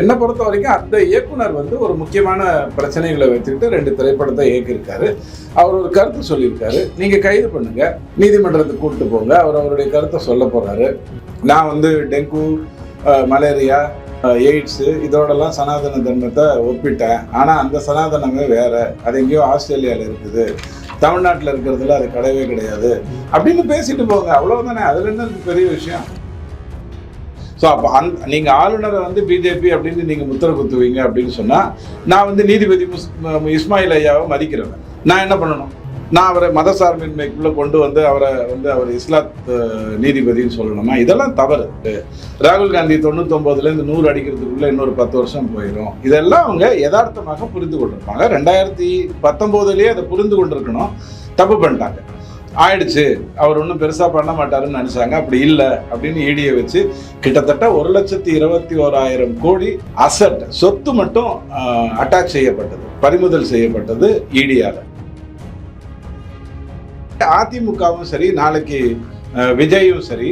என்னை பொறுத்த வரைக்கும் அந்த இயக்குனர் வந்து ஒரு முக்கியமான பிரச்சனைகளை வச்சுக்கிட்டு ரெண்டு திரைப்படத்தை இயக்கியிருக்காரு. அவர் ஒரு கருத்து சொல்லியிருக்காரு. நீங்கள் கைது பண்ணுங்க. நீதிமன்றத்துக்கு கூப்பிட்டு போங்க. அவர் அவருடைய கருத்தை சொல்ல போகிறாரு நான் வந்து டெங்கு மலேரியா எய்ட்ஸு இதோடலாம் சனாதன தர்மத்தை ஒப்பிட்டேன். ஆனால் அந்த சனாதனமே வேற. அது எங்கேயோ ஆஸ்திரேலியாவில் இருக்குது. தமிழ்நாட்டில் இருக்கிறதுல அது கிடையவே கிடையாது. அப்படின்னு பேசிட்டு போங்க. அவ்வளோதானே அதில் என்ன பெரிய விஷயம்? ஸோ அப்போ அந் நீங்கள் ஆளுநரை வந்து பிஜேபி அப்படின்னு நீங்கள் முத்திர குத்துவீங்க அப்படின்னு சொன்னால் நான் வந்து நீதிபதி முஸ் இஸ்மாயில் ஐயாவை மதிக்கிறவன். நான் என்ன பண்ணணும்? நான் அவரை மதசார்பின்மைக்குள்ளே கொண்டு வந்து அவரை வந்து அவர் இஸ்லாத் நீதிபதின்னு சொல்லணுமா? இதெல்லாம் தவறு. ராகுல் காந்தி தொண்ணூத்தொம்போதுலேருந்து நூறு அடிக்கிறதுக்குள்ளே இன்னொரு பத்து வருஷம் போயிடும் இதெல்லாம் அவங்க யதார்த்தமாக புரிந்து கொண்டிருப்பாங்க. ரெண்டாயிரத்தி பத்தொம்போதுலேயே அதை புரிந்து கொண்டிருக்கணும். தப்பு பண்ணிட்டாங்க. ஆயிடுச்சு. அவர் ஒன்றும் பெருசாக பண்ண மாட்டாருன்னு நினச்சாங்க. அப்படி இல்லை அப்படின்னு ஈடியை வச்சு கிட்டத்தட்ட ஒரு லட்சத்தி இருபத்தி ஓராயிரம் கோடி அசட் சொத்து மட்டும் அட்டாச் செய்யப்பட்டது. பறிமுதல் செய்யப்பட்டது ஈடியால் அதிமுகவும் சரி நாளைக்கு அஹ், விஜயும் சரி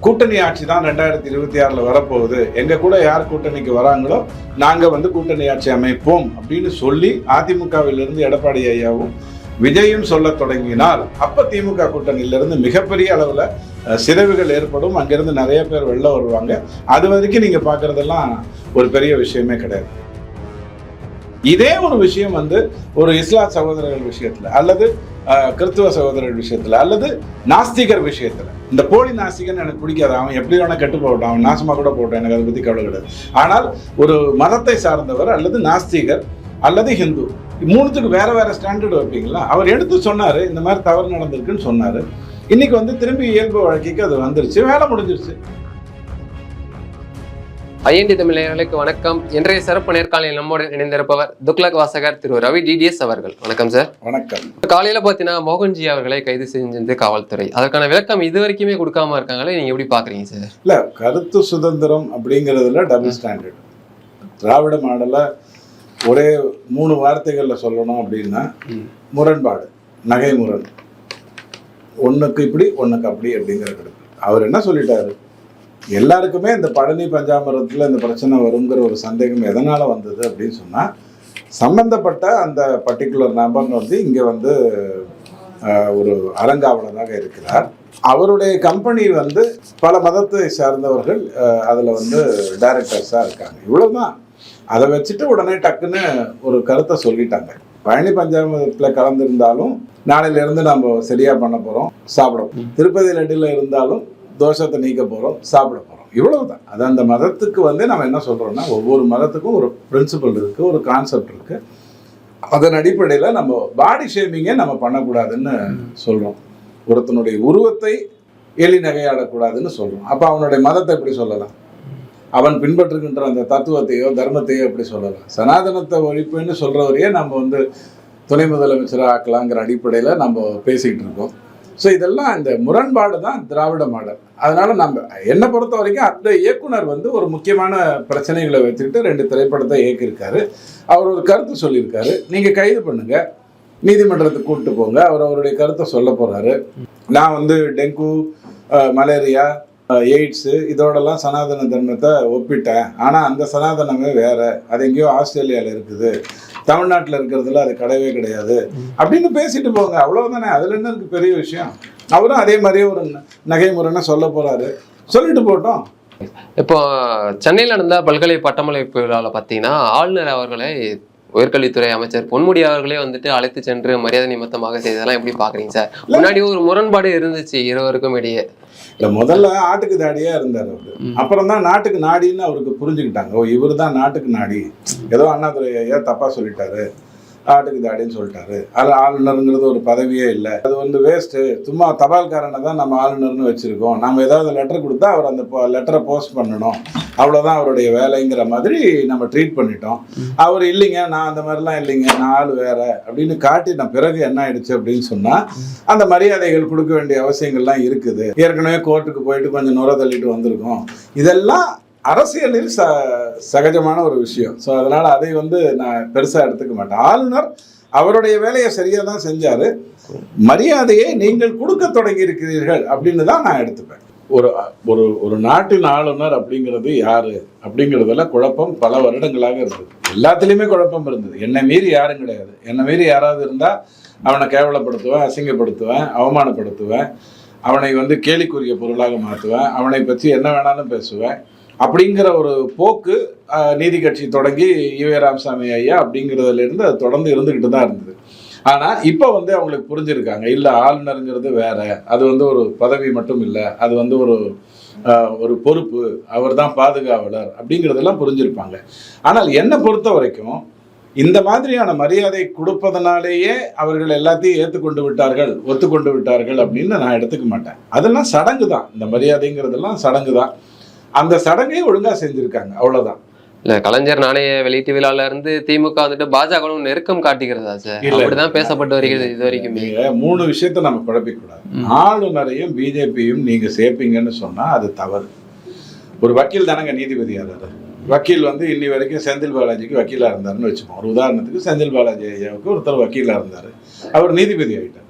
கூட்டணி ஆட்சி தான் ரெண்டாயிரத்தி இருபத்தி ஆறில் வரப்போகுது. எங்க கூட யார் கூட்டணிக்கு வராங்களோ நாங்க வந்து கூட்டணி ஆட்சி அமைப்போம் அப்படின்னு சொல்லி அதிமுகவிலிருந்து எடப்பாடி ஐயாவும் விஜயும் சொல்ல தொடங்கினால் அப்ப திமுக கூட்டணியிலிருந்து மிகப்பெரிய அளவுல சிதைவுகள் ஏற்படும். அங்கிருந்து நிறைய பேர் வெளில வருவாங்க. அது வரைக்கும் நீங்க பாக்குறதெல்லாம் ஒரு பெரிய விஷயமே கிடையாது. இதே ஒரு விஷயம் வந்து ஒரு இஸ்லாம் சகோதரர்கள் விஷயத்துல அல்லது கிறிஸ்துவ சகோதரர்கள் விஷயத்துல அல்லது நாஸ்திகர் விஷயத்துல. இந்த போலி நாஸ்திகன் எனக்கு பிடிக்காது. அவன் எப்படி வேணா கெட்டு போட்டான் அவன் நாசமா கூட போகட்டும். எனக்கு அதை பத்தி கவலை கிடையாது. ஆனால் ஒரு மதத்தை சார்ந்தவர் அல்லது நாஸ்திகர் அல்லது ஹிந்து மூணுத்துக்கு வேற வேற ஸ்டாண்டர்ட் வைப்பீங்களா? அவர் எடுத்து சொன்னாரு இந்த மாதிரி தவறு நடந்திருக்குன்னு சொன்னாரு. இன்னைக்கு வந்து திரும்பி இயல்பு வழக்கிக்கு அது வந்துருச்சு வேலை முடிஞ்சிருச்சு. ஐஎன்டி தமிழர்களுக்கு வணக்கம். இன்றைய சிறப்பு நேர்காணலில் நம்மோடு இணைந்திருப்பவர் துக்ளக் வாசகர் திரு ரவி டிடிஎஸ் அவர்கள். வணக்கம் சார். வணக்கம். காலையில பார்த்தீங்கன்னா மோகன்ஜி அவர்களை கைது செஞ்சது காவல்துறை. அதற்கான விளக்கம் இது வரைக்குமே கொடுக்காம இருக்காங்களே நீங்க எப்படி பாக்குறீங்க சார்? இல்ல கருத்து சுதந்திரம் அப்படிங்கிறதுல டபுள் ஸ்டாண்டர்ட் திராவிட மாடலை ஒரே மூணு வார்த்தைகள்ல சொல்லணும் அப்படின்னா. முரண்பாடு நகை முரண் ஒண்ணுக்கு இப்படி ஒண்ணுக்கு அப்படி அப்படிங்கிற கருத்து. அவர் என்ன சொல்லிட்டாரு? எல்லாருக்குமே இந்த பழனி பஞ்சாமரத்துல இந்த பிரச்சனை வருங்கிற ஒரு சந்தேகம் எதனால வந்தது அப்படின்னு சொன்னா சம்பந்தப்பட்ட அந்த பர்டிகுலர் நபர் வந்து இங்க வந்து ஒரு அறங்காவலராக இருக்கிறார். அவருடைய கம்பெனி வந்து பல மதத்தை சார்ந்தவர்கள் அதுல வந்து டைரக்டர்ஸா இருக்காங்க. இவ்வளவுதான். அதை வச்சுட்டு உடனே டக்குன்னு ஒரு கருத்தை சொல்லிட்டாங்க. பழனி பஞ்சாமத்தில் கலந்திருந்தாலும் நாளையில இருந்து நம்ம சரியா பண்ண போறோம் சாப்பிட திருப்பதி லட்டில் இருந்தாலும் தோஷத்தை நீக்க போறோம் சாப்பிட போறோம். இவ்வளவுதான். அது அந்த மதத்துக்கு வந்து நம்ம என்ன சொல்றோம்னா ஒவ்வொரு மதத்துக்கும் ஒரு பிரின்சிபல் இருக்கு ஒரு கான்செப்ட் இருக்கு. அதன் அடிப்படையில் நம்ம பாடி ஷேமிங்கை நம்ம பண்ணக்கூடாதுன்னு சொல்றோம். ஒருத்தனுடைய உருவத்தை எலி நகையாடக்கூடாதுன்னு சொல்றோம். அப்போ அவனுடைய மதத்தை எப்படி சொல்லலாம்? அவன் பின்பற்றுகின்ற அந்த தத்துவத்தையோ தர்மத்தையோ எப்படி சொல்லலாம்? சனாதனத்தை ஒழிப்புன்னு சொல்கிறவரையே நம்ம வந்து துணை முதலமைச்சராக ஆக்கலாங்கிற அடிப்படையில் நம்ம பேசிக்கிட்டு இருக்கோம். ஸோ இதெல்லாம் இந்த முரண்பாடு தான் திராவிட மாடல். அதனால் நம்ம என்னை பொறுத்த வரைக்கும் அந்த இயக்குனர் வந்து ஒரு முக்கியமான பிரச்சனைகளை வச்சுக்கிட்டு ரெண்டு திரைப்படத்தை இயக்கியிருக்காரு. அவர் ஒரு கருத்து சொல்லியிருக்காரு. நீங்கள் கைது பண்ணுங்கள் நீதிமன்றத்துக்கு கூப்பிட்டு போங்க. அவர் அவருடைய கருத்தை சொல்ல போகிறாரு நான் வந்து டெங்கு மலேரியா எய்ட்ஸ் இதோடலாம் சனாதன தர்மத்தை ஒப்பிட்டேன். ஆனால் அந்த சனாதனமே வேற. அது எங்கேயோ ஆஸ்திரேலியாவில் இருக்குது. தமிழ்நாட்டில் இருக்கிறதுல அது கிடையவே கிடையாது. அப்படின்னு பேசிட்டு போங்க. அவ்வளவுதானே. அதுல என்ன இருக்கு பெரிய விஷயம்? அவரும் அதே மாதிரியே ஒரு நகை முறைன்னு சொல்ல போறாரு. சொல்லிட்டு போட்டோம். இப்போ சென்னையில் நடந்த பல்கலை பட்டமளிப்பு விழாவில் பார்த்தீங்கன்னா ஆளுநர் அவர்களை உயர்கல்வித்துறை அமைச்சர் பொன்முடி அவர்களே வந்துட்டு அழைத்து சென்று மரியாதை நிமித்தமாக செய்ததெல்லாம் எப்படி பாக்குறீங்க சார்? முன்னாடி ஒரு முரண்பாடு இருந்துச்சு இருவருக்கும் இடையே. இல்ல முதல்ல ஆட்டுக்கு தாடியா இருந்தார் அவரு. அப்புறம் தான் நாட்டுக்கு நாடின்னு அவருக்கு புரிஞ்சுக்கிட்டாங்க. ஓ இவர் தான் நாட்டுக்கு நாடி. ஏதோ அண்ணாதுரை ஐயா தப்பா சொல்லிட்டாரு. ஆட்டுக்கு தாடின்னு சொல்லிட்டாரு. அது ஆளுநருங்கிறது ஒரு பதவியே இல்லை. அது வந்து வேஸ்ட்டு சும்மா தபால்காரனை தான் நம்ம ஆளுநர்னு வச்சுருக்கோம். நம்ம ஏதாவது லெட்டர் கொடுத்தா அவர் அந்த லெட்டரை போஸ்ட் பண்ணணும். அவ்வளோதான் அவருடைய வேலைங்கிற மாதிரி நம்ம ட்ரீட் பண்ணிட்டோம். அவர் இல்லைங்க நான் அந்த மாதிரிலாம் இல்லைங்க நான் ஆள் வேற அப்படின்னு காட்டின பிறகு என்ன ஆயிடுச்சு அப்படின்னு சொன்னால் அந்த மரியாதைகள் கொடுக்க வேண்டிய அவசியங்கள்லாம் இருக்குது. ஏற்கனவே கோர்ட்டுக்கு போயிட்டு கொஞ்சம் நுர தள்ளிட்டு வந்திருக்கோம். இதெல்லாம் அரசியலில் ச சகஜமான ஒரு விஷயம். ஸோ அதனால் அதை வந்து நான் பெருசாக எடுத்துக்க மாட்டேன். ஆளுநர் அவருடைய வேலையை சரியாக தான் செஞ்சார். மரியாதையை நீங்கள் கொடுக்க தொடங்கி இருக்கிறீர்கள் அப்படின்னு தான் நான் எடுத்துப்பேன். ஒரு ஒரு ஒரு நாட்டின் ஆளுநர் அப்படிங்கிறது யாரு? அப்படிங்கிறதுல குழப்பம் பல வருடங்களாக இருந்தது. எல்லாத்துலேயுமே குழப்பம் இருந்தது. என்னை மீறி யாரும் கிடையாது. என்னை மீறி யாராவது இருந்தால் அவனை கேவலப்படுத்துவேன் அசிங்கப்படுத்துவேன் அவமானப்படுத்துவேன் அவனை வந்து கேலிக்குரிய பொருளாக மாற்றுவேன் அவனை பற்றி என்ன வேணாலும் பேசுவேன். அப்படிங்கிற ஒரு போக்கு நீதி கட்சி தொடங்கி ஈவே ராமசாமி ஐயா அப்படிங்கிறதுலேருந்து அது தொடர்ந்து இருந்துக்கிட்டு தான் இருந்தது. ஆனால் இப்போ வந்து அவங்களுக்கு புரிஞ்சிருக்காங்க. இல்லை ஆளுநருங்கிறது வேற. அது வந்து ஒரு பதவி மட்டும் இல்லை. அது வந்து ஒரு ஒரு பொறுப்பு. அவர் தான் பாதுகாவலர் அப்படிங்கிறதெல்லாம் புரிஞ்சிருப்பாங்க. ஆனால் என்னை பொறுத்த வரைக்கும் இந்த மாதிரியான மரியாதை கொடுப்பதனாலேயே அவர்கள் எல்லாத்தையும் ஏற்றுக்கொண்டு விட்டார்கள் ஒத்துக்கொண்டு விட்டார்கள் அப்படின்னு நான் எடுத்துக்க மாட்டேன். அதெல்லாம் சடங்கு தான் இந்த மரியாதைங்கிறதெல்லாம் சடங்கு தான் அந்த சடங்கை ஒழுங்கா செஞ்சிருக்காங்க. அவ்வளவுதான். இல்ல கலைஞர் நாணய வெளியீட்டு விழால இருந்து திமுக வந்துட்டு பாஜகவும் நெருக்கம் காட்டுகிறதா சார்? இல்ல. அப்படிதான் பேசப்பட்டு வருகிறது இது வரைக்குமே நீங்க மூணு விஷயத்தை நம்ம குழப்பிக்க கூடாது. ஆளுநரையும் பிஜேபியும் நீங்க சேர்ப்பீங்கன்னு சொன்னா அது தவறு. ஒரு வக்கீல் தானங்க நீதிபதியாளர் வக்கீல் வந்து இன்னி வரைக்கும் செந்தில் பாலாஜிக்கு வக்கீலா இருந்தாருன்னு வச்சுப்போம். ஒரு உதாரணத்துக்கு செந்தில் பாலாஜி ஐயாவுக்கு ஒருத்தர் வக்கீலா இருந்தாரு. அவர் நீதிபதி ஆயிட்டார்.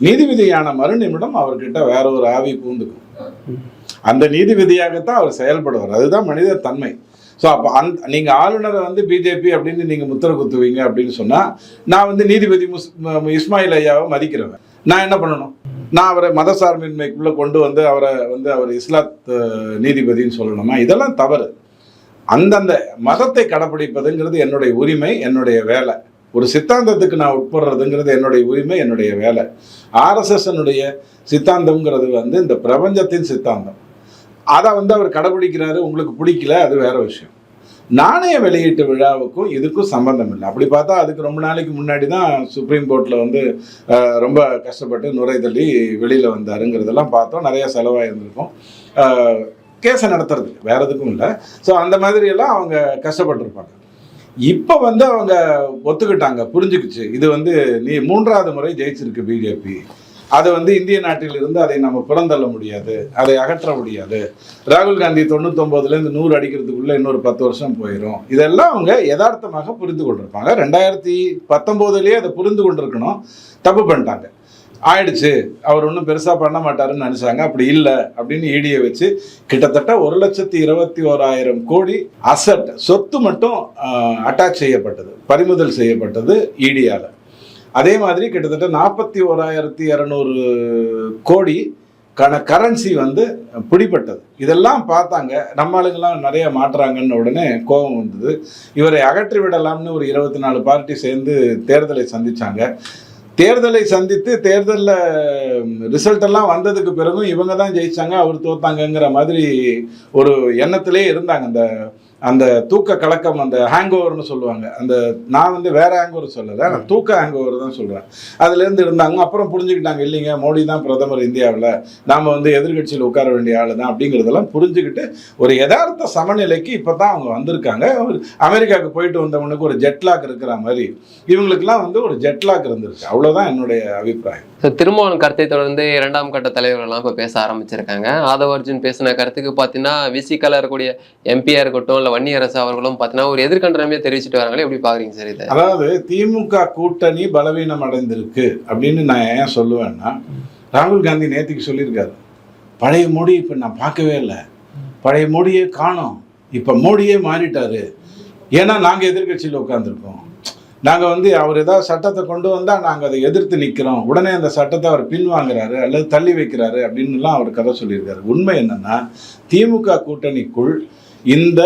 நீதிபதியான மறுநிமிடம் அவர்கிட்ட வேற ஒரு ஆவி பூந்துக்கும். அந்த நீதிபதியாகத்தான் அவர் செயல்படுவார். அதுதான் மனித தன்மை. ஸோ அப்போ அந் நீங்கள் ஆளுநரை வந்து பிஜேபி அப்படின்னு நீங்கள் முத்திர குத்துவீங்க அப்படின்னு சொன்னால் நான் வந்து நீதிபதி முஸ் இஸ்மாயில் ஐயாவை மதிக்கிறவன். நான் என்ன பண்ணணும்? நான் அவரை மதசார்பின்மைக்குள்ளே கொண்டு வந்து அவரை வந்து அவர் இஸ்லாத் நீதிபதின்னு சொல்லணுமா? இதெல்லாம் தவறு. அந்தந்த மதத்தை கடைப்பிடிப்பதுங்கிறது என்னுடைய உரிமை என்னுடைய வேலை. ஒரு சித்தாந்தத்துக்கு நான் உட்படுறதுங்கிறது என்னுடைய உரிமை என்னுடைய வேலை. ஆர்எஸ்எஸ்னுடைய சித்தாந்தம்ங்கிறது வந்து இந்த பிரபஞ்சத்தின் சித்தாந்தம். அதை வந்து அவர் கடைபிடிக்கிறாரு உங்களுக்கு பிடிக்கல அது வேற விஷயம். நாணய வெளியீட்டு விழாவுக்கும் இதுக்கும் சம்பந்தம் இல்லை. அப்படி பார்த்தா அதுக்கு ரொம்ப நாளைக்கு முன்னாடி தான் சுப்ரீம் கோர்ட்டில் வந்து ரொம்ப கஷ்டப்பட்டு நுரை தள்ளி வெளியில் வந்தாருங்கிறதெல்லாம் பார்த்தோம். நிறைய செலவாயிருந்திருக்கும். கேஸை நடத்துறது வேற எதுக்கும் இல்லை. ஸோ அந்த மாதிரியெல்லாம் அவங்க கஷ்டப்பட்டிருப்பாங்க. இப்போ வந்து அவங்க ஒத்துக்கிட்டாங்க. புரிஞ்சுக்குச்சு. இது வந்து நீ மூன்றாவது முறை ஜெயிச்சிருக்கு பிஜேபி அதை வந்து இந்திய நாட்டில் இருந்து அதை நம்ம புறந்தள்ள முடியாது அதை அகற்ற முடியாது. ராகுல் காந்தி தொண்ணூத்தொம்போதுலேருந்து நூறு அடிக்கிறதுக்குள்ள இன்னொரு பத்து வருஷம் போயிடும் இதெல்லாம் அவங்க யதார்த்தமாக புரிந்து கொண்டிருப்பாங்க. ரெண்டாயிரத்தி பத்தொம்போதுலேயே அதை புரிந்து கொண்டிருக்கணும். தப்பு பண்ணிட்டாங்க. ஆயிடுச்சு. அவர் ஒன்றும் பெருசாக பண்ண மாட்டாருன்னு நினச்சாங்க. அப்படி இல்லை அப்படின்னு ஈடியை வச்சு கிட்டத்தட்ட ஒரு லட்சத்தி இருபத்தி ஓராயிரம் கோடி அசட் சொத்து மட்டும் அட்டாச் செய்யப்பட்டது. பறிமுதல் செய்யப்பட்டது ஈடியாவில் அதே மாதிரி கிட்டத்தட்ட நாற்பத்தி ஓராயிரத்தி இரநூறு கோடி கன கரன்சி வந்து பிடிபட்டது. இதெல்லாம் பார்த்தாங்க. நம்ம ஆளுங்கெல்லாம் நிறைய மாட்டுறாங்கன்னு உடனே கோபம் வந்தது. இவரை அகற்றி விடலாம்னு ஒரு இருபத்தி நாலு பார்ட்டி சேர்ந்து தேர்தலை சந்தித்தாங்க தேர்தலை சந்தித்து தேர்தலில் ரிசல்ட் எல்லாம் வந்ததுக்கு பிறகும் இவங்க தான் ஜெயிச்சாங்க அவர் தோத்தாங்கங்கிற மாதிரி ஒரு எண்ணத்திலே இருந்தாங்க அந்த அந்த தூக்க கலக்கம் அந்த ஹேங் ஓவர்னு சொல்லுவாங்க. அந்த நான் வந்து வேற ஹேங் ஓவர் சொல்லலை நான் தூக்க ஹேங் ஓவர் தான் சொல்கிறேன் அதுலேருந்து இருந்தாங்க அப்புறம் புரிஞ்சுக்கிட்டாங்க இல்லைங்க மோடி தான் பிரதமர் இந்தியாவில் நாம் வந்து எதிர்கட்சியில் உட்கார வேண்டிய ஆள் தான் அப்படிங்கிறதெல்லாம் புரிஞ்சுக்கிட்டு ஒரு யதார்த்த சமநிலைக்கு இப்போ தான் அவங்க வந்திருக்காங்க. அமெரிக்காவுக்கு போயிட்டு வந்தவனுக்கு ஒரு ஜெட்லாக் இருக்கிற மாதிரி. இவங்களுக்குலாம் வந்து ஒரு ஜெட்லாக் இருந்திருக்கு. அவ்வளோதான் என்னுடைய அபிப்பிராயம். திருமாவளவன் கருத்தை தொடர்ந்து இரண்டாம் கட்ட தலைவர்கள்லாம் இப்போ பேச ஆரம்பிச்சிருக்காங்க. ஆதவ அர்ஜுன் பேசின கருத்துக்கு பார்த்தீங்கன்னா விசிக்கல இருக்கக்கூடிய எம்பியா இருக்கட்டும் இல்லை வன்னியரசு அவர்களும் பார்த்தீங்கன்னா ஒரு எதிர்கண்டனமே தெரிவிச்சிட்டு வராங்களே எப்படி பாக்குறீங்க சார் அதாவது திமுக கூட்டணி பலவீனம் அடைந்திருக்கு அப்படின்னு நான் ஏன் சொல்லுவேன்னா ராகுல் காந்தி நேற்றுக்கு சொல்லியிருக்காரு. பழைய மோடி இப்போ நான் பார்க்கவே இல்லை. பழைய மோடியே காணோம். இப்போ மோடியே மாறிட்டாரு. ஏன்னா நாங்கள் எதிர்க்கட்சியில் உட்காந்துருக்கோம் நாங்கள் வந்து அவர் ஏதாவது சட்டத்தை கொண்டு வந்தால் நாங்கள் அதை எதிர்த்து நிற்கிறோம் உடனே அந்த சட்டத்தை அவர் பின்வாங்கிறாரு அல்லது தள்ளி வைக்கிறாரு அப்படின்னுலாம் அவர் கதை சொல்லியிருக்காரு. உண்மை என்னன்னா திமுக கூட்டணிக்குள் இந்த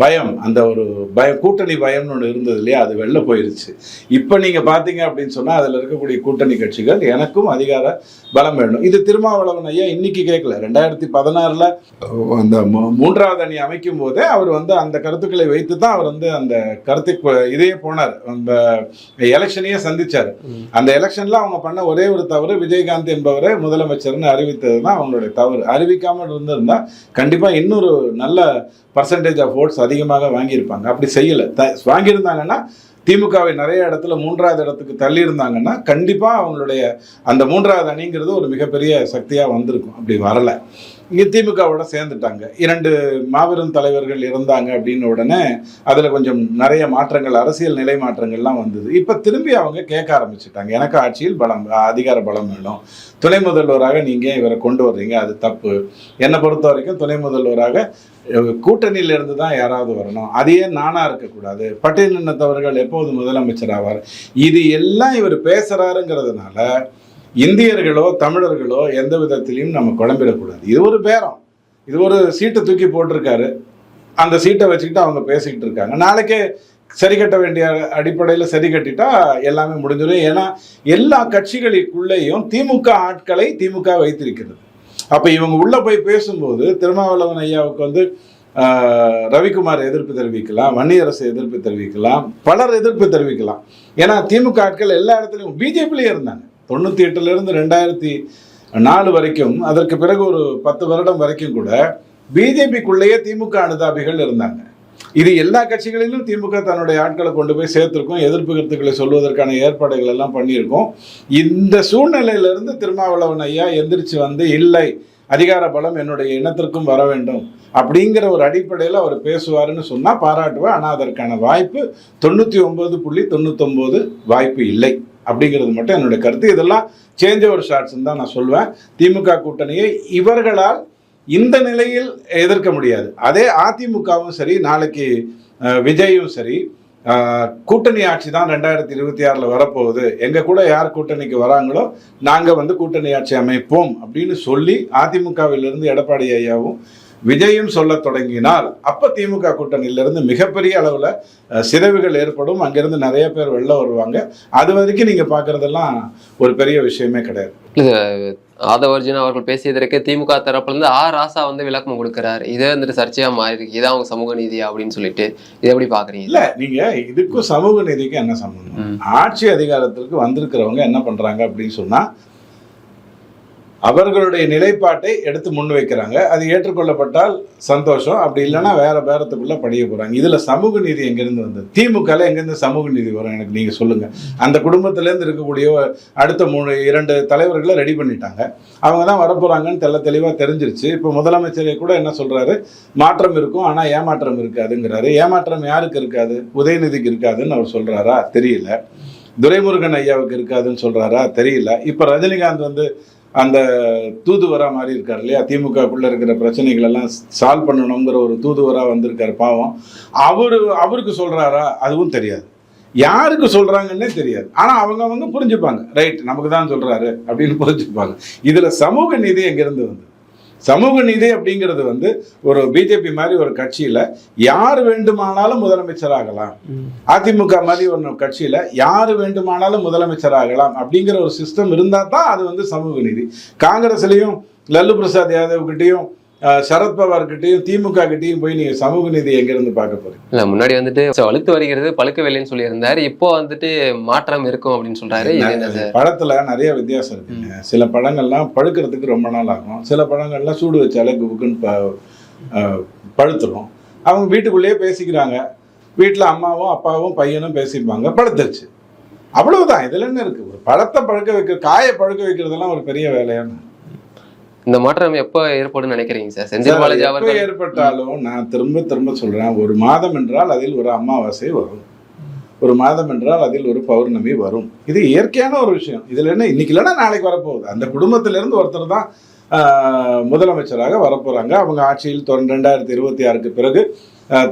பயம் அந்த ஒரு பய கூட்டணி பயம்னு ஒன்று இருந்தது இல்லையா? அது வெளில போயிருச்சு. இப்போ நீங்கள் பார்த்தீங்க அப்படின்னு சொன்னால் அதில் இருக்கக்கூடிய கூட்டணி கட்சிகள் எனக்கும் அதிகார பலம் வேணும் இது திருமாவளவன் ஐயா இன்னைக்கு கேட்கல. ரெண்டாயிரத்தி பதினாறில் அந்த மூன்றாவது அணி அமைக்கும் போதே அவர் வந்து அந்த கருத்துக்களை வைத்து தான் அவர் வந்து அந்த கருத்து இதே போனார். அந்த எலெக்ஷனையே சந்திச்சார். அந்த எலெக்ஷன்ல அவங்க பண்ண ஒரே ஒரு தவறு விஜயகாந்த் என்பவரை முதலமைச்சர்னு அறிவித்தது தான் அவங்களுடைய தவறு. அறிவிக்காமல் இருந்திருந்தா கண்டிப்பா இன்னொரு நல்ல பர்சன்டேஜ் ஆஃப் ஓட்ஸ் அதிகமாக வாங்கியிருப்பாங்க. அப்படி செய்யலை. த- வாங்கியிருந்தாங்கன்னா திமுகவை நிறைய இடத்துல மூன்றாவது இடத்துக்கு தள்ளி இருந்தாங்கன்னா அவங்களுடைய அந்த மூன்றாவது அணிங்கிறது ஒரு மிகப்பெரிய சக்தியாக வந்திருக்கும். அப்படி வரலை. இங்கே திமுகவோட சேர்ந்துட்டாங்க. இரண்டு மாபெரும் தலைவர்கள் இருந்தாங்க அப்படின்னு உடனே அதில் கொஞ்சம் நிறைய மாற்றங்கள் அரசியல் நிலை மாற்றங்கள்லாம் வந்தது. இப்போ திரும்பி அவங்க கேட்க ஆரம்பிச்சுட்டாங்க. எனக்கு ஆட்சியில் பலம் அதிகார பலம் வேணும். துணை முதல்வராக நீங்கள் இவரை கொண்டு வர்றீங்க? அது தப்பு. என்னை பொறுத்த வரைக்கும் துணை முதல்வராக கூட்டணியிலிருந்து தான் யாராவது வரணும். அதையே நானா இருக்கக்கூடாது. பட்டியலினத்தவர்கள் எப்போது முதலமைச்சர் ஆவார்? இது எல்லாம் இவர் பேசுறாருங்கிறதுனால இந்தியர்களோ தமிழர்களோ எந்த விதத்திலையும் நம்ம குழம்பிடக்கூடாது. இது ஒரு பேரம். இது ஒரு சீட்டை தூக்கி போட்டிருக்காரு. அந்த சீட்டை வச்சுக்கிட்டு அவங்க பேசிக்கிட்டு இருக்காங்க. நாளைக்கே சரி கட்ட வேண்டிய அடிப்படையில் சரி கட்டிட்டா எல்லாமே முடிஞ்சிடும். ஏன்னா எல்லா கட்சிகளுக்குள்ளேயும் திமுக ஆட்களை திமுக வைத்திருக்கிறது. அப்போ இவங்க உள்ளே போய் பேசும்போது திருமாவளவன் ஐயாவுக்கு வந்து ரவிக்குமார் எதிர்ப்பு தெரிவிக்கலாம் வன்னியரசு எதிர்ப்பு தெரிவிக்கலாம் பலர் எதிர்ப்பு தெரிவிக்கலாம். ஏன்னா திமுக ஆட்கள் எல்லா இடத்துலையும் பிஜேபிலேயே இருந்தாங்க. தொண்ணூற்றி எட்டுலேருந்து ரெண்டாயிரத்தி நாலு வரைக்கும் அதற்கு பிறகு ஒரு பத்து வருடம் வரைக்கும் கூட பிஜேபிக்குள்ளேயே திமுக அனுதாபிகள் இருந்தாங்க. இது எல்லா கட்சிகளிலும் திமுக தன்னுடைய ஆட்களை கொண்டு போய் சேர்த்திருக்கோம் எதிர்ப்பு கருத்துக்களை சொல்வதற்கான ஏற்பாடுகள் எல்லாம் பண்ணியிருக்கோம். இந்த சூழ்நிலையிலிருந்து திருமாவளவன் ஐயா எந்திரிச்சு வந்து இல்லை அதிகார பலம் என்னுடைய இனத்திற்கும் வர வேண்டும் அப்படிங்கிற ஒரு அடிப்படையில் அவர் பேசுவாருன்னு சொன்னால் பாராட்டுவேன் ஆனால் அதற்கான வாய்ப்பு தொண்ணூற்றி ஒம்பது புள்ளி தொண்ணூத்தொம்பது வாய்ப்பு இல்லை. அப்படிங்கிறது மட்டும் என்னுடைய கருத்து. இதெல்லாம் சேஞ்ச் ஓவர் ஷார்ட்ஸ் தான் நான் சொல்வேன். திமுக கூட்டணியை இவர்களால் இந்த நிலையில் எதிர்க்க முடியாது. அதே அதிமுகவும் சரி நாளைக்கு விஜயும் சரி கூட்டணி ஆட்சி தான் ரெண்டாயிரத்தி இருபத்தி ஆறில் வரப்போகுது. எங்கள் கூட யார் கூட்டணிக்கு வராங்களோ நாங்கள் வந்து கூட்டணி ஆட்சி அமைப்போம் அப்படின்னு சொல்லி அதிமுகவிலிருந்து எடப்பாடி ஐயாவும் விஜயும் சொல்ல தொடங்கினால் அப்போ திமுக கூட்டணியிலிருந்து மிகப்பெரிய அளவில் சிதைவுகள் ஏற்படும். அங்கிருந்து நிறைய பேர் வெளில வருவாங்க. அது வரைக்கும் நீங்கள் பார்க்குறதெல்லாம் ஒரு பெரிய விஷயமே கிடையாது. இல்ல ஆதவர்ஜுன் அவர்கள் பேசியதற்கு திமுக தரப்புல இருந்து ஆர் ராசா வந்து விளக்கம் கொடுக்கிறார். இதே வந்துட்டு சர்ச்சையா மாறி இருக்கு இதான் அவங்க சமூக நீதியா அப்படின்னு சொல்லிட்டு. இதை எப்படி பாக்குறீங்க? இல்ல நீங்க இதுக்கும் சமூக நீதிக்கும் என்ன சம்பந்தம். ஆட்சி அதிகாரத்திற்கு வந்திருக்கிறவங்க என்ன பண்றாங்க அப்படின்னு சொன்னா அவர்களுடைய நிலைப்பாட்டை எடுத்து முன் வைக்கிறாங்க அது ஏற்றுக்கொள்ளப்பட்டால் சந்தோஷம். அப்படி இல்லைன்னா வேற பேரத்துக்குள்ள படிய போறாங்க. இதுல சமூக நீதி எங்கிருந்து வந்தது? திமுகல எங்கிருந்து சமூக நீதி வரும்? எனக்கு நீங்க சொல்லுங்க. அந்த குடும்பத்திலேருந்து இருக்கக்கூடிய அடுத்த மூணு இரண்டு தலைவர்களை ரெடி பண்ணிட்டாங்க. அவங்க தான் வரப்போறாங்கன்னு தெள்ள தெளிவா தெரிஞ்சிருச்சு. இப்போ முதலமைச்சரை கூட என்ன சொல்றாரு? மாற்றம் இருக்கும் ஆனா ஏமாற்றம் இருக்காதுங்கிறாரு. ஏமாற்றம் யாருக்கு இருக்காது? உதயநிதிக்கு இருக்காதுன்னு அவர் சொல்றாரா? தெரியல. துரைமுருகன் ஐயாவுக்கு இருக்காதுன்னு சொல்றாரா? தெரியல. இப்போ ரஜினிகாந்த் வந்து அந்த தூதுவரா மாதிரி இருக்கார் இல்லையா? திமுகக்குள்ள இருக்கிற பிரச்சனைகள் எல்லாம் சால்வ் பண்ணணுங்கிற ஒரு தூதுவரா வந்திருக்காரு பாவம். அவரு அவருக்கு சொல்றாரா? அதுவும் தெரியாது. யாருக்கு சொல்றாங்கன்னே தெரியாது. ஆனா அவங்க அவங்க புரிஞ்சுப்பாங்க. ரைட் நமக்கு தான் சொல்றாரு அப்படின்னு புரிஞ்சுப்பாங்க. இதுல சமூக நீதி எங்கிருந்து வந்து சமூக நீதி அப்படிங்கிறது வந்து ஒரு பிஜேபி மாதிரி ஒரு கட்சியில யார் வேண்டுமானாலும் முதலமைச்சர் ஆகலாம் அதிமுக மாதிரி ஒரு கட்சியில யார் வேண்டுமானாலும் முதலமைச்சர் ஆகலாம் அப்படிங்கிற ஒரு சிஸ்டம் இருந்தா தான் அது வந்து சமூக நீதி. காங்கிரஸ்லயும் லல்லு பிரசாத் யாதவ் கிட்டேயும் அஹ், சரத்பவார் கிட்டயும் திமுக கிட்டயும் போய் நீங்க சமூக நீதி எங்கிருந்து பார்க்க போறீங்க? இல்ல முன்னாடி வந்துட்டு வலுத்து வருகிறது பழுக்கவில்லைன்னு சொல்லியிருந்தாரு. இப்போ வந்துட்டு மாற்றம் இருக்கும் அப்படின்னு சொல்றாரு. பழத்துல நிறைய வித்தியாசம் இருக்குங்க. சில பழங்கள்லாம் பழுக்கிறதுக்கு ரொம்ப நாள் ஆகும். சில பழங்கள்லாம் சூடு வச்சாலே குபுக்குன்னு ப அஹ், பழுத்துரும். அவங்க வீட்டுக்குள்ளேயே பேசிக்கிறாங்க. வீட்டில் அம்மாவும் அப்பாவும் பையனும் பேசிப்பாங்க. பழுத்துருச்சு அவ்வளவுதான். இதுல என்ன இருக்கு? ஒரு பழத்தை பழுக்க வைக்க காயை பழுக்க வைக்கிறதெல்லாம் ஒரு பெரிய வேலையான இந்த மாற்றம் எப்போ ஏற்படும் நினைக்கிறீங்க சார்? செந்தில் பாலாஜி அவர்கள் ஏற்பட்டாலும் நான் திரும்ப திரும்ப சொல்றேன் ஒரு மாதம் என்றால் அதில் ஒரு அமாவாசை வரும். ஒரு மாதம் என்றால் அதில் ஒரு பௌர்ணமி வரும். இது இயற்கையான ஒரு விஷயம். இதுல என்ன இன்னைக்கு இல்லைன்னா நாளைக்கு வரப்போகுது. அந்த குடும்பத்திலிருந்து ஒருத்தர் தான் ஆஹ், முதலமைச்சராக வரப்போறாங்க. அவங்க ஆட்சியில் ரெண்டாயிரத்தி இருபத்தி ஆறுக்கு பிறகு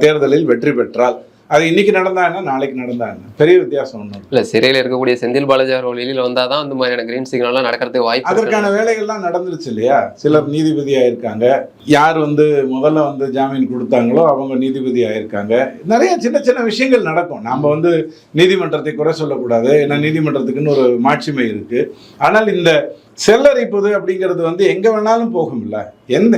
தேர்தலில் வெற்றி பெற்றால். அது இன்னைக்கு நடந்தா என்ன? நாளைக்கு நடந்தா என்ன? பெரிய வித்தியாசம் ஒன்றும் இல்ல. சிறையில இருக்கக்கூடிய செந்தில் பாலாஜி அவர்கள் வெளியில வந்தாதான் இந்த மாதிரியான கிரீன் சிக்னல்லாம் நடக்கிறதுக்கு வாய்ப்பு. அதற்கான வேலைகள்லாம் நடந்துருச்சு இல்லையா? சிலர் நீதிபதி ஆயிருக்காங்க. யார் வந்து முதல்ல வந்து ஜாமீன் கொடுத்தாங்களோ அவங்க நீதிபதி ஆயிருக்காங்க. நிறைய சின்ன சின்ன விஷயங்கள் நடக்கும். நாம வந்து நீதிமன்றத்தை குறை சொல்லக்கூடாது. ஏன்னா நீதிமன்றத்துக்குன்னு ஒரு மாட்சிமை இருக்கு. ஆனால் இந்த செல்லரிப்பது அப்படிங்கிறது வந்து எங்க வேணாலும் போகும்ல. எந்த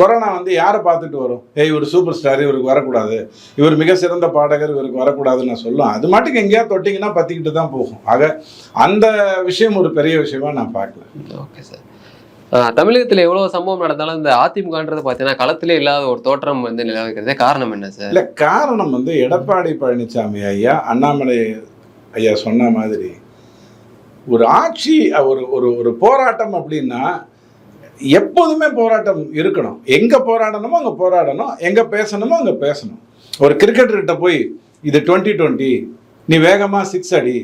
கொரோனா வந்து யாரை பார்த்துட்டு வரும்? ஏய் இவர் சூப்பர் ஸ்டார் இவருக்கு வரக்கூடாது. இவர் மிக சிறந்த பாடகர் இவருக்கு வரக்கூடாதுன்னு நான் சொல்லும். அது மாட்டுக்கு எங்கேயாவது தொட்டிங்கன்னா பத்திக்கிட்டு தான் போகும். ஆக அந்த விஷயம் ஒரு பெரிய விஷயமா நான் பார்க்கல. Okay sir. தமிழகத்துல எவ்வளவு சம்பவம் நடந்தாலும் இந்த அதிமுகன்றது பாத்தீங்கன்னா களத்திலே இல்லாத ஒரு தோற்றம் வந்து நிலவுகிறதே காரணம் என்ன சார்? இல்ல காரணம் வந்து எடப்பாடி பழனிசாமி ஐயா அண்ணாமலை ஐயா சொன்ன மாதிரி ஒரு ஆட்சி ஒரு ஒரு ஒரு போராட்டம் அப்படின்னா எப்போதுமே போராட்டம் இருக்கணும். எங்கே போராடணுமோ அங்கே போராடணும். எங்கே பேசணுமோ அங்கே பேசணும். ஒரு கிரிக்கெட்டர்கிட்ட போய் இது டுவெண்ட்டி டுவெண்ட்டி நீ வேகமாக சிக்ஸ் அடி.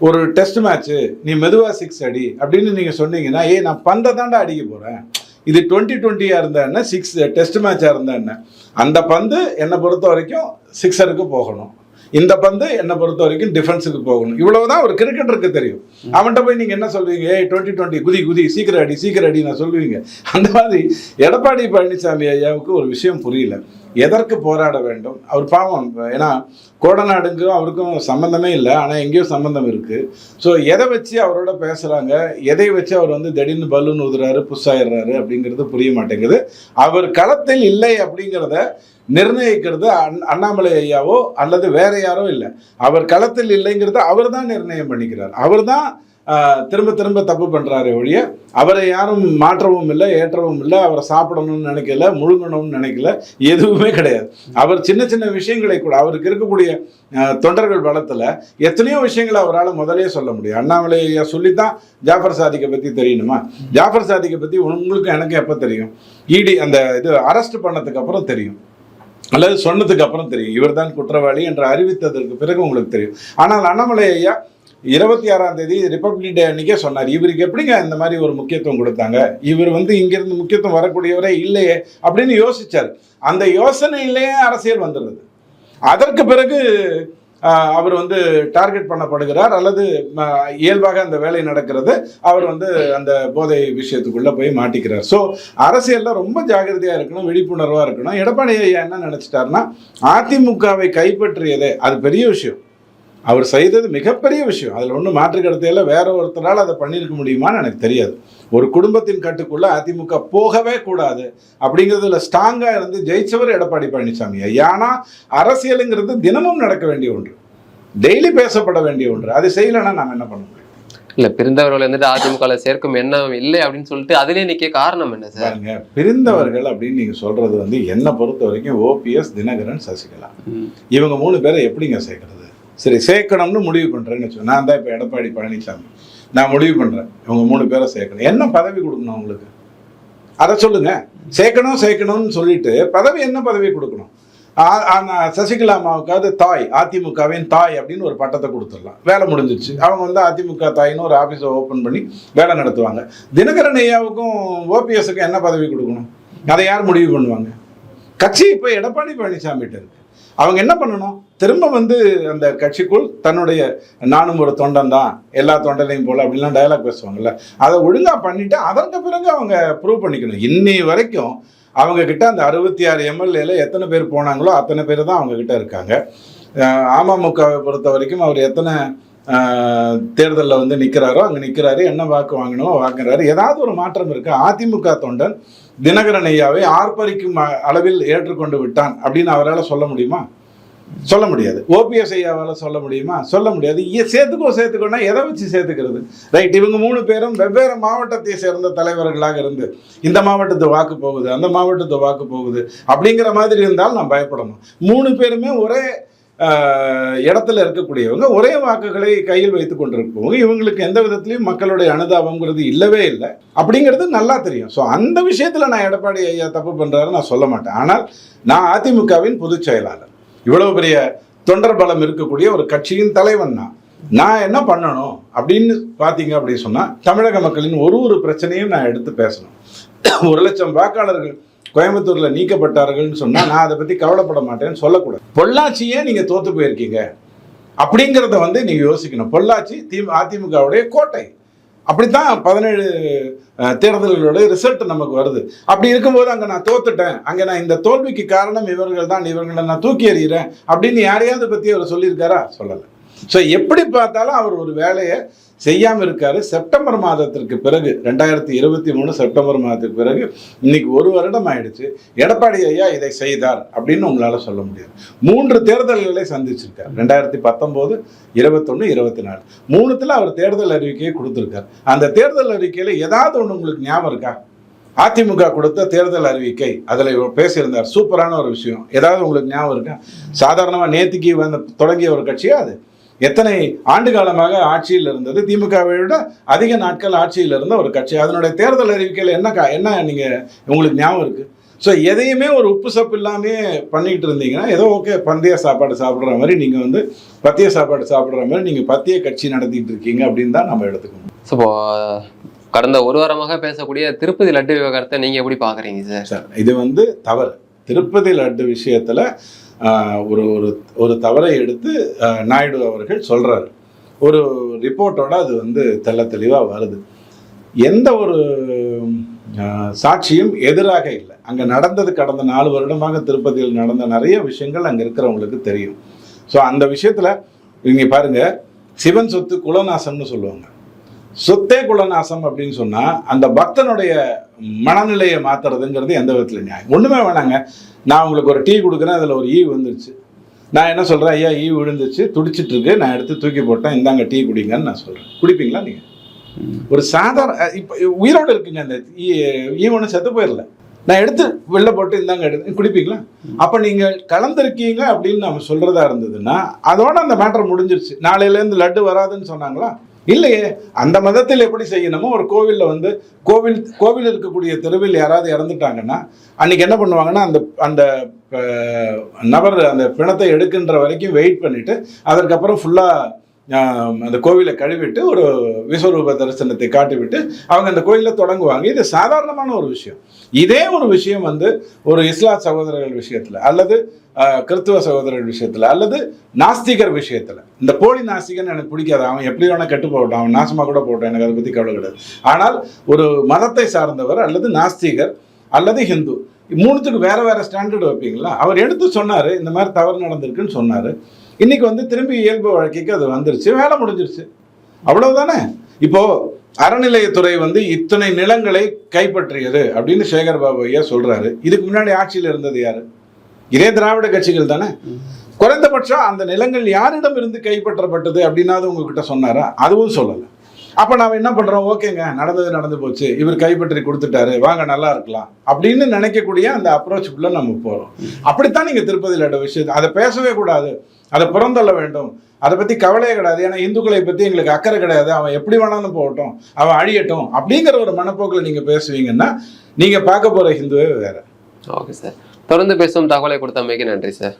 ஒரு டெஸ்ட் மேட்ச்சு நீ மெதுவாக சிக்ஸ் அடி. அப்படின்னு நீங்கள் சொன்னீங்கன்னா ஏய் நான் பந்தை தாண்டா அடிக்க போகிறேன் இது டுவெண்ட்டி டுவெண்ட்டியாக இருந்தா என்ன? சிக்ஸ் டெஸ்ட் மேட்சாக இருந்தா என்ன? அந்த பந்து என்னை பொறுத்த வரைக்கும் சிக்ஸருக்கு போகணும். இந்த பந்து என்னை பொறுத்த வரைக்கும் டிஃபென்ஸுக்கு போகணும். இவ்வளவுதான் ஒரு கிரிக்கெட்டருக்கு தெரியும். அவன்கிட்ட போய் நீங்கள் என்ன சொல்வீங்க? ஏ டுவெண்ட்டி டுவெண்ட்டி குதி குதி சீக்கிரம் அடி சீக்கிரம் அடி நான் சொல்லுவீங்க. அந்த மாதிரி எடப்பாடி பழனிசாமி ஐயாவுக்கு ஒரு விஷயம் புரியல. எதற்கு போராட வேண்டும்? அவர் பாவம். ஏன்னா கோடநாடுக்கும் அவருக்கும் சம்மந்தமே இல்லை. ஆனால் எங்கேயோ சம்மந்தம் இருக்குது ஸோ எதை வச்சு அவரோட பேசுகிறாங்க எதை வச்சு அவர் வந்து திடீர்னு பலூன் ஊதுறாரு புஷாயிடுறாரு அப்படிங்கிறது புரிய மாட்டேங்குது. அவர் களத்தில் இல்லை அப்படிங்கிறத நிர்ணயிக்கிறது அண்- அண்ணாமலை ஐயாவோ அல்லது வேற யாரோ இல்லை. அவர் களத்தில் இல்லைங்கிறத அவர் தான் நிர்ணயம் பண்ணிக்கிறார். அவர் தான் திரும்ப திரும்ப தப்பு பண்ணுறாரே ஒழிய அவரை யாரும் மாற்றவும் இல்லை ஏற்றவும் இல்லை அவரை சாப்பிடணும்னு நினைக்கல முழுங்கணும்னு நினைக்கல எதுவுமே கிடையாது. அவர் சின்ன சின்ன விஷயங்களை கூட அவருக்கு இருக்கக்கூடிய தொண்டர்கள் பலத்தில் எத்தனையோ விஷயங்களை அவரால் முதலே சொல்ல முடியும். அண்ணாமலையை சொல்லித்தான் ஜாஃபர் சாதிக்கை பற்றி தெரியணுமா? ஜாஃபர் சாதிக்கை பற்றி உங்களுக்கு எனக்கு எப்போ தெரியும்? இடி அந்த இது அரெஸ்ட் பண்ணதுக்கு அப்புறம் தெரியும். அல்லது சொன்னதுக்கு அப்புறம் தெரியும். இவர்தான் குற்றவாளி என்று அறிவித்ததற்கு பிறகு உங்களுக்கு தெரியும். ஆனால் அண்ணாமலை ஐயா இருபத்தி ஆறாம் தேதி ரிப்பப்ளிக் டே அன்னைக்கே சொன்னார். இவருக்கு எப்படிங்க இந்த மாதிரி ஒரு முக்கியத்துவம் கொடுத்தாங்க? இவர் வந்து இங்கிருந்து முக்கியத்துவம் வரக்கூடியவரே இல்லையே அப்படின்னு யோசிச்சார். அந்த யோசனையிலேயே அரசியல் வந்துடுது. அதற்கு பிறகு அவர் வந்து டார்கெட் பண்ணப்படுகிறார் அல்லது இயல்பாக அந்த வேலை நடக்கிறது. அவர் வந்து அந்த போதை விஷயத்துக்குள்ளே போய் மாட்டிக்கிறார். ஸோ அரசியலில் ரொம்ப ஜாகிரதையாக இருக்கணும் விழிப்புணர்வாக இருக்கணும். எடப்பாடி ஐயா என்ன நினச்சிட்டாருன்னா அதிமுகவை கைப்பற்றியதே அது பெரிய விஷயம். அவர் செய்தது மிகப்பெரிய விஷயம். அதில் ஒன்றும் மாற்று கருத்தையில் வேற ஒருத்தரால் அதை பண்ணியிருக்க முடியுமான்னு எனக்கு தெரியாது. ஒரு குடும்பத்தின் கட்டுக்குள்ள அதிமுக போகவே கூடாது அப்படிங்கிறதுல ஸ்ட்ராங்காக இருந்து ஜெயிச்சவர் எடப்பாடி பழனிசாமி ஏன்னா அரசியலுங்கிறது தினமும் நடக்க வேண்டிய ஒன்று. டெய்லி பேசப்பட வேண்டிய ஒன்று. அது செய்யலைன்னா நாம் என்ன பண்ண முடியும்? இல்ல பிரிந்தவர்கள் வந்துட்டு அதிமுக சேர்க்கும் எண்ணம் இல்லை அப்படின்னு சொல்லிட்டு அதிலே நிக்க காரணம் என்ன சார்? பிரிந்தவர்கள் அப்படின்னு நீங்க சொல்றது வந்து என்னை பொறுத்த வரைக்கும் ஓபிஎஸ் தினகரன் சசிகலா. இவங்க மூணு பேரை எப்படிங்க சேர்க்கறது? சரி சேர்க்கணும்னு முடிவு பண்ணுறேன்னு வச்சுக்கோ நான் தான் இப்போ எடப்பாடி பழனிசாமி. நான் முடிவு பண்ணுறேன் இவங்க மூணு பேரை சேர்க்கணும். என்ன பதவி கொடுக்கணும் அவங்களுக்கு? அதை சொல்லுங்கள் சேர்க்கணும் சேர்க்கணும்னு சொல்லிட்டு பதவி என்ன பதவி கொடுக்கணும்? ஆ- சசிகலா அம்மாவுக்காவது தாய் அதிமுகவின் தாய் அப்படின்னு ஒரு பட்டத்தை கொடுத்துடலாம். வேலை முடிஞ்சிச்சு. அவங்க வந்து அதிமுக தாயின்னு ஒரு ஆஃபீஸை ஓப்பன் பண்ணி வேலை நடத்துவாங்க. தினகரன் ஐயாவுக்கும் ஓபிஎஸ்க்கும் என்ன பதவி கொடுக்கணும்? அதை யார் முடிவு பண்ணுவாங்க? கட்சி இப்போ எடப்பாடி பழனிசாமிகிட்ட இருக்கு. அவங்க என்ன பண்ணணும்? திரும்ப வந்து அந்த கட்சிக்குள் தன்னுடைய நானும் ஒரு தொண்டன் தான் எல்லா தொண்டனையும் போல அப்படின்லாம் டயலாக் பேசுவாங்கல்ல. அதை ஒழுங்காக பண்ணிட்டு அதற்கு பிறகு அவங்க ப்ரூவ் பண்ணிக்கணும். இன்னி வரைக்கும் அவங்க கிட்ட அந்த அறுபத்தி ஆறு எம்எல்ஏல எத்தனை பேர் போனாங்களோ அத்தனை பேர் தான் அவங்க கிட்ட இருக்காங்க. அமமுகவை பொறுத்த வரைக்கும் அவர் எத்தனை தேர்தலில் வந்து நிற்கிறாரோ அங்கே நிற்கிறாரு என்ன வாக்கு வாங்கணுமோ வாங்குறாரு. ஏதாவது ஒரு மாற்றம் இருக்குது அதிமுக தொண்டன் தினகரன் ஐயாவை ஆர்ப்பரிக்கும் அளவில் ஏற்றுக்கொண்டு விட்டான் அப்படின்னு அவரால் சொல்ல முடியுமா? சொல்ல முடியாது. ஓபிஎஸ் ஐயாவால் சொல்ல முடியுமா? சொல்ல முடியாது. சேர்த்துக்கோ சேர்த்துக்கோனா எதை வச்சு சேர்த்துக்கிறது? ரைட் இவங்க மூணு பேரும் வெவ்வேறு மாவட்டத்தை சேர்ந்த தலைவர்களாக இருந்து இந்த மாவட்டத்து வாக்கு போகுது அந்த மாவட்டத்து வாக்கு போகுது அப்படிங்கிற மாதிரி இருந்தால் நான் பயப்படணும். மூணு பேருமே ஒரே இடத்துல இருக்கக்கூடியவங்க ஒரே வாக்குகளை கையில் வைத்து கொண்டிருப்பவங்க. இவங்களுக்கு எந்த விதத்துலையும் மக்களுடைய அனுதாபங்கிறது இல்லவே இல்லை. அப்படிங்கிறது நல்லா தெரியும். ஸோ அந்த விஷயத்தில் நான் எடப்பாடி ஐயா தப்பு பண்ணுறாரு நான் சொல்ல மாட்டேன். ஆனால் நான் அதிமுகவின் பொதுச் செயலாளர். இவ்வளவு பெரிய தொண்டர் பலம் இருக்கக்கூடிய ஒரு கட்சியின் தலைவன் நான். நான் என்ன பண்ணணும் அப்படின்னு பார்த்தீங்க அப்படின்னு சொன்னால் தமிழக மக்களின் ஒரு ஒரு பிரச்சனையும் நான் எடுத்து பேசணும். ஒரு லட்சம் வாக்காளர்கள் கோயம்புத்தூரில் நீக்கப்பட்டார்கள்னு சொன்னால் நான் அதை பற்றி கவலைப்பட மாட்டேன்னு சொல்லக்கூடாது. பொள்ளாச்சியே நீங்கள் தோற்று போயிருக்கீங்க. அப்படிங்கிறத வந்து நீங்கள் யோசிக்கணும். பொள்ளாச்சி தி அதிமுகவுடைய கோட்டை. அப்படித்தான் பதினேழு தேர்தல்களோட ரிசல்ட் நமக்கு வருது. அப்படி இருக்கும்போது அங்க நான் தோத்துட்டேன். அங்க நான் இந்த தோல்விக்கு காரணம் இவர்கள் தான். இவர்களை நான் தூக்கி எறிகிறேன் அப்படின்னு யாரையாவது பத்தி அவர் சொல்லியிருக்காரா? சொல்லலை. ஸோ எப்படி பார்த்தாலும் அவர் ஒரு வேலையை செய்யாம இருக்காரு. செப்டம்பர் மாதத்திற்கு பிறகு ரெண்டாயிரத்தி இருபத்தி மூணு செப்டம்பர் மாதத்துக்கு பிறகு இன்னைக்கு ஒரு வருடம் ஆயிடுச்சு. எடப்பாடி ஐயா இதை செய்தார் அப்படின்னு உங்களால சொல்ல முடியாது. மூன்று தேர்தல்களை சந்திச்சிருக்கார். ரெண்டாயிரத்தி பத்தொன்பது இருபத்தொன்னு இருபத்தி நாலு. மூணுத்துல அவர் தேர்தல் அறிவிக்கையை கொடுத்திருக்கார். அந்த தேர்தல் அறிக்கையில ஏதாவது ஒண்ணு உங்களுக்கு ஞாபகம் இருக்கா? அதிமுக கொடுத்த தேர்தல் அறிவிக்கை அதில் இவர் பேசியிருந்தார். சூப்பரான ஒரு விஷயம். ஏதாவது உங்களுக்கு ஞாபகம் இருக்கா? சாதாரணமாக நேற்றுக்கு வந்து தொடங்கிய ஒரு கட்சியா அது? எத்தனை ஆண்டு காலமாக ஆட்சியில் இருந்தது? திமுகவை விட அதிக நாட்கள் ஆட்சியில் இருந்த ஒரு கட்சி. அதனுடைய தேர்தல் அறிவிக்கையில் என்ன கா- என்ன நீங்க உங்களுக்கு ஞாபகம் இருக்கு? ஸோ எதையுமே ஒரு உப்பு சப்பு இல்லாமே பண்ணிக்கிட்டு இருந்தீங்கன்னா ஏதோ ஓகே பந்தய சாப்பாடு சாப்பிட்ற மாதிரி நீங்க வந்து பத்திய சாப்பாடு சாப்பிட்ற மாதிரி நீங்க பத்திய கட்சி நடத்திட்டு இருக்கீங்க அப்படின்னு தான் நம்ம எடுத்துக்கணும். ஸோ கடந்த ஒரு வாரமாக பேசக்கூடிய திருப்பதி லட்டு விவகாரத்தை நீங்க எப்படி பாக்குறீங்க சார்? சார் இது வந்து தவறு. திருப்பதி லட்டு விஷயத்துல ஒரு ஒரு ஒரு தவறை எடுத்து நாயுடு அவர்கள் சொல்கிறார் ஒரு ரிப்போர்ட்டோட அது வந்து தெள்ள தெளிவாக வருது. எந்த ஒரு சாட்சியும் எதிராக இல்லை. அங்கே நடந்தது கடந்த நாலு வருடமாக திருப்பதியில் நடந்த நிறைய விஷயங்கள் அங்கே இருக்கிறவங்களுக்கு தெரியும். ஸோ அந்த விஷயத்தில் இங்கே பாருங்கள் சிவன் சொத்து குலநாசம்னு சொல்லுவாங்க. சொத்தே குலநாசம் அப்படின்னு சொன்னால் அந்த பக்தனுடைய மனநிலையை மாத்துறதுங்கிறது எந்த விதத்தில் நியாயம். ஒன்றுமே வேணாங்க. நான் உங்களுக்கு ஒரு டீ கொடுக்குறேன் அதில் ஒரு e ஈ வந்துருச்சு நான் என்ன சொல்கிறேன் ஐயா e ஈ விழுந்துச்சு துடிச்சிட்டு இருக்கு நான் எடுத்து தூக்கி போட்டேன் இந்தாங்க டீ குடிங்கன்னு நான் சொல்கிறேன் குடிப்பீங்களா நீங்கள் ஒரு சாதாரண இப்போ உயிரோடு இருக்குங்க அந்த e, ஈ ஒன்று செத்து போயிடல நான் எடுத்து வெளில போட்டு இந்தாங்க எடுத்து குடிப்பீங்களா? அப்போ நீங்கள் கலந்துருக்கீங்க அப்படின்னு நம்ம சொல்கிறதா இருந்ததுன்னா அதோட அந்த மேட்டர் முடிஞ்சிருச்சு. நாளையிலேருந்து லட்டு வராதுன்னு சொன்னாங்களா? இல்லையே அந்த மதத்தில் எப்படி செய்யணுமோ ஒரு கோவிலில் வந்து கோவில் கோவில் இருக்கக்கூடிய தெருவில் யாராவது இறந்துட்டாங்கன்னா அன்றைக்கி என்ன பண்ணுவாங்கன்னா அந்த அந்த நபர் அந்த பிணத்தை எடுக்கின்ற வரைக்கும் வெயிட் பண்ணிவிட்டு அதற்கப்புறம் ஃபுல்லாக அந்த கோவிலை கழுவிட்டு ஒரு விஸ்வரூப தரிசனத்தை காட்டிவிட்டு அவங்க அந்த கோயிலில் தொடங்குவாங்க. இது சாதாரணமான ஒரு விஷயம். இதே ஒரு விஷயம் வந்து ஒரு இஸ்லா சகோதரர்கள் விஷயத்தில் அல்லது கிறித்துவ கிறிஸ்துவ விஷயத்தில் அல்லது நாஸ்திகர் விஷயத்தில். இந்த போலி நாஸ்திகன் எனக்கு பிடிக்காது. அவன் எப்படி வேணால் கெட்டு போகட்டும். அவன் நாசமா கூட போட்டான் எனக்கு அதை பற்றி கவலை கிடையாது. ஆனால் ஒரு மதத்தை சார்ந்தவர் அல்லது நாஸ்திகர் அல்லது ஹிந்து மூணுத்துக்கு வேற வேற ஸ்டாண்டர்ட் வைப்பீங்களா? அவர் எடுத்து சொன்னார் இந்த மாதிரி தவறு நடந்திருக்குன்னு சொன்னார். இன்னைக்கு வந்து திரும்பி இயல்பு வாழ்க்கைக்கு அது வந்துருச்சு. வேலை முடிஞ்சிருச்சு. அவ்வளவுதானே? இப்போ அறநிலையத்துறை வந்து இத்தனை நிலங்களை கைப்பற்றியது அப்படின்னு சேகர் பாபு ஐயா சொல்றாரு. இதுக்கு முன்னாடி ஆட்சியில் இருந்தது யாரு? இதே திராவிட கட்சிகள் தானே? குறைந்தபட்சம் அந்த நிலங்கள் யாரிடம் இருந்து கைப்பற்றப்பட்டது அப்படின்னாவது உங்ககிட்ட சொன்னாரா? அதுவும் சொல்லலை. அப்ப நாம் என்ன பண்றோம்? ஓகேங்க நடந்தது நடந்து போச்சு. இவர் கைப்பற்றி கொடுத்துட்டாரு. வாங்க நல்லா இருக்கலாம். அப்படின்னு நினைக்கக்கூடிய அந்த அப்ரோச்சுக்குள்ளே நம்ம போகிறோம் அப்படித்தான் நீங்க திருப்பதியில் இட விஷயம். அதை பேசவே கூடாது. அதை புறந்தள்ள வேண்டும். அதை பத்தி கவலையே கிடையாது. ஏன்னா இந்துக்களை பத்தி எங்களுக்கு அக்கறை கிடையாது. அவன் எப்படி வேணாலும் போகட்டும். அவன் அழியட்டும். அப்படிங்கிற ஒரு மனப்போக்கில் நீங்க பேசுவீங்கன்னா நீங்க பார்க்க போற ஹிந்துவே வேற. ஓகே சார் தொடர்ந்து பேசும் தகவலை கொடுத்தமைக்கு நன்றி சார்